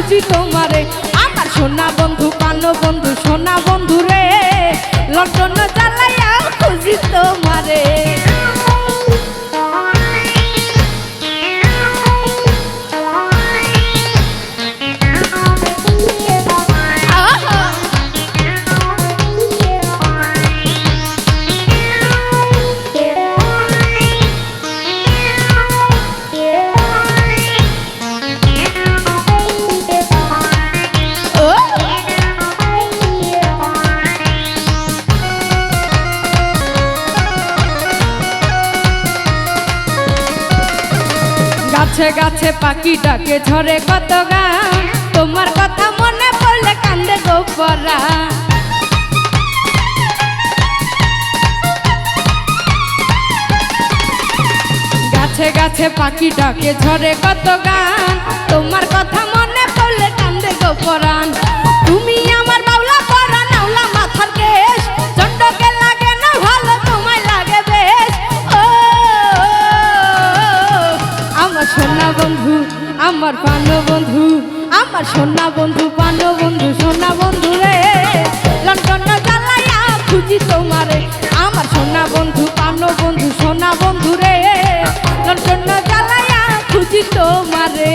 খুঁজি তোমারে। আমার সোনা বন্ধু পানো বন্ধু সোনা বন্ধু গাছে গাছে পাখি ডাকে, ঝরে কত গান। তোমার কথা মনে পড়লে কান্দে গোপরা। গাছে গাছে পাখি ডাকে, ঝরে কত গান। তোমার কথা আমার পান্ডব বন্ধু, আমার সোনা বন্ধু পান বন্ধু, সোনা বন্ধু রে। লন্ডন জ্বালাইয়া খুঁজি তোমারে, আমার সোনা বন্ধু পান বন্ধু, সোনা বন্ধু রে। লন্ডন জ্বালাইয়া খুঁজি তোমারে।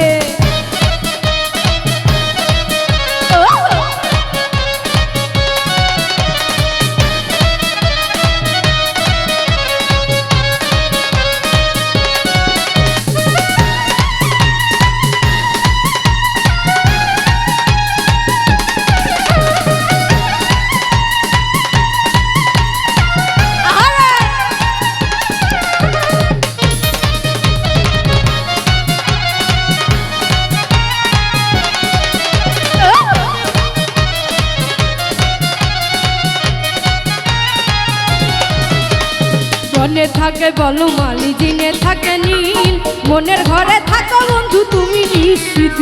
থাকে বলো মালি দিনে থাকে নীল। মনের ঘরে থাকো বন্ধু, তুমি নিশ্চিত।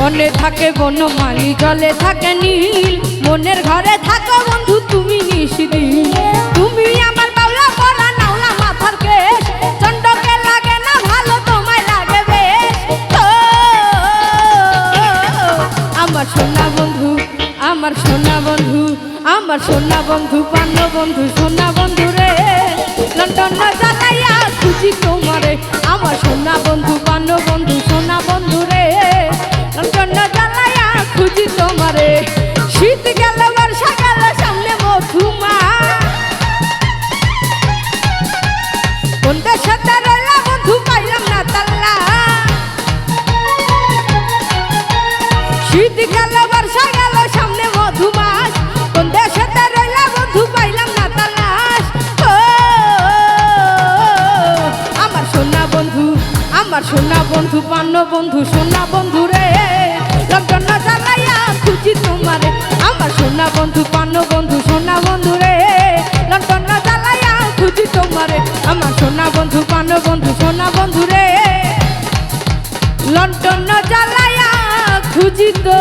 মনে থাকে বনমালি জলে থাকে নীল। মনের ঘরে থাকো বন্ধু, তুমি নিশিদিন আমার সোনা বন্ধু, আমার সোনা বন্ধু, পান্ন বন্ধু, সোনা বন্ধু রে। লন্ডন জ্বালাইয়া খুঁজি তোমারে, আমার সোনা বন্ধু, পান্ন বন্ধু, সোনা বন্ধু রে। লন্ডন জ্বালাইয়া খুঁজি তোমারে, শীত গেল, বর্ষা গেল, সামনে মধুমা। শীত গেল আমার সোনা বন্ধু পান্ন বন্ধু সোনা বন্ধু রে। লন্ডন চালাইয়া খুঁজি তোমারে। আমার সোনা বন্ধু পান্ন বন্ধু সোনা বন্ধু রে। লন্ডন চালাইয়া খুঁজি তোমারে। আমার সোনা বন্ধু পান্ন বন্ধু সোনা বন্ধু রে। লন্ডন খুঁজি তো